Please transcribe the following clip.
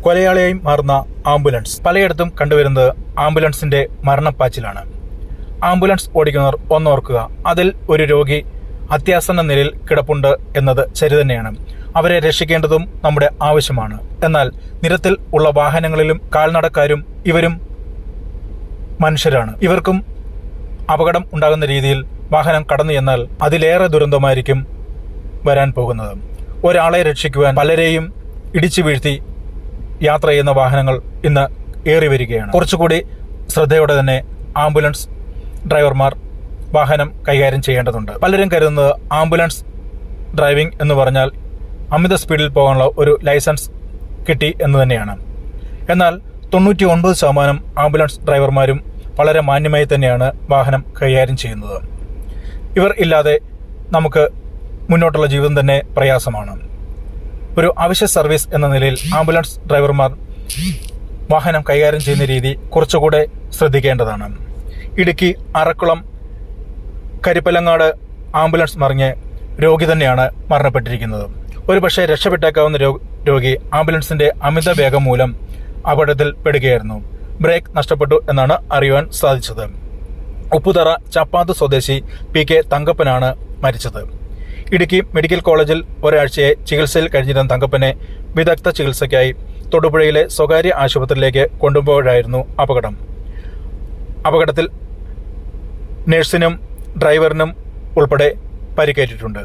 കൊലയാളിയായി മാറുന്ന ആംബുലൻസ് പലയിടത്തും കണ്ടുവരുന്നത് ആംബുലൻസിന്റെ മരണപ്പാച്ചിലാണ്. ആംബുലൻസ് ഓടിക്കുന്നവർ ഒന്നോർക്കുക അതിൽ ഒരു രോഗി അത്യാസന്ന നിലയിൽ കിടപ്പുണ്ട് എന്നത് ശരി തന്നെയാണ് അവരെ രക്ഷിക്കേണ്ടതും നമ്മുടെ ആവശ്യമാണ്. എന്നാൽ നിരത്തിൽ ഉള്ള വാഹനങ്ങളിലും കാൽനടക്കാരും ഇവരും മനുഷ്യരാണ്. ഇവർക്കും അപകടം ഉണ്ടാകുന്ന രീതിയിൽ വാഹനം കടന്നു ചെന്നാൽ അതിലേറെ ദുരന്തമായിരിക്കും വരാൻ പോകുന്നത്. ഒരാളെ രക്ഷിക്കുവാൻ പലരെയും ഇടിച്ചു വീഴ്ത്തി യാത്ര ചെയ്യുന്ന വാഹനങ്ങൾ ഇന്ന് ഏറി വരികയാണ്. കുറച്ചുകൂടി ശ്രദ്ധയോടെ തന്നെ ആംബുലൻസ് ഡ്രൈവർമാർ വാഹനം കൈകാര്യം ചെയ്യേണ്ടതുണ്ട്. പലരും കരുതുന്നത് ആംബുലൻസ് ഡ്രൈവിംഗ് എന്ന് പറഞ്ഞാൽ അമിത സ്പീഡിൽ പോകാനുള്ള ഒരു ലൈസൻസ് കിട്ടി എന്ന് തന്നെയാണ്. എന്നാൽ തൊണ്ണൂറ്റി ഒൻപത് ശതമാനം ആംബുലൻസ് ഡ്രൈവർമാരും വളരെ മാന്യമായി തന്നെയാണ് വാഹനം കൈകാര്യം ചെയ്യുന്നത്. ഇവർ ഇല്ലാതെ നമുക്ക് മുന്നോട്ടുള്ള ജീവിതം തന്നെ പ്രയാസമാണ്. ഒരു അവശ്യ സർവീസ് എന്ന നിലയിൽ ആംബുലൻസ് ഡ്രൈവർമാർ വാഹനം കൈകാര്യം ചെയ്യുന്ന രീതി കുറച്ചുകൂടെ ശ്രദ്ധിക്കേണ്ടതാണ്. ഇടുക്കി അറക്കുളം കരിപ്പലങ്ങാട് ആംബുലൻസ് മറിഞ്ഞ് രോഗി തന്നെയാണ് മരണപ്പെട്ടിരിക്കുന്നത്. ഒരുപക്ഷെ രക്ഷപ്പെട്ടേക്കാവുന്ന രോഗി ആംബുലൻസിന്റെ അമിത വേഗം മൂലം അപകടത്തിൽ പെടുകയായിരുന്നു. ബ്രേക്ക് നഷ്ടപ്പെട്ടു എന്നാണ് അറിയുവാൻ സാധിച്ചത്. ഉപ്പുതറ ചപ്പാത്ത് സ്വദേശി പി കെ തങ്കപ്പനാണ് മരിച്ചത്. ഇടുക്കി മെഡിക്കൽ കോളേജിൽ ഒരാഴ്ചയെ ചികിത്സയിൽ കഴിഞ്ഞിരുന്ന തങ്കപ്പനെ വിദഗ്ധ ചികിത്സയ്ക്കായി തൊടുപുഴയിലെ സ്വകാര്യ ആശുപത്രിയിലേക്ക് കൊണ്ടുപോയതായിരുന്നു അപകടം. അപകടത്തിൽ നഴ്സിനും ഡ്രൈവറിനും ഉൾപ്പെടെ പരിക്കേറ്റിട്ടുണ്ട്.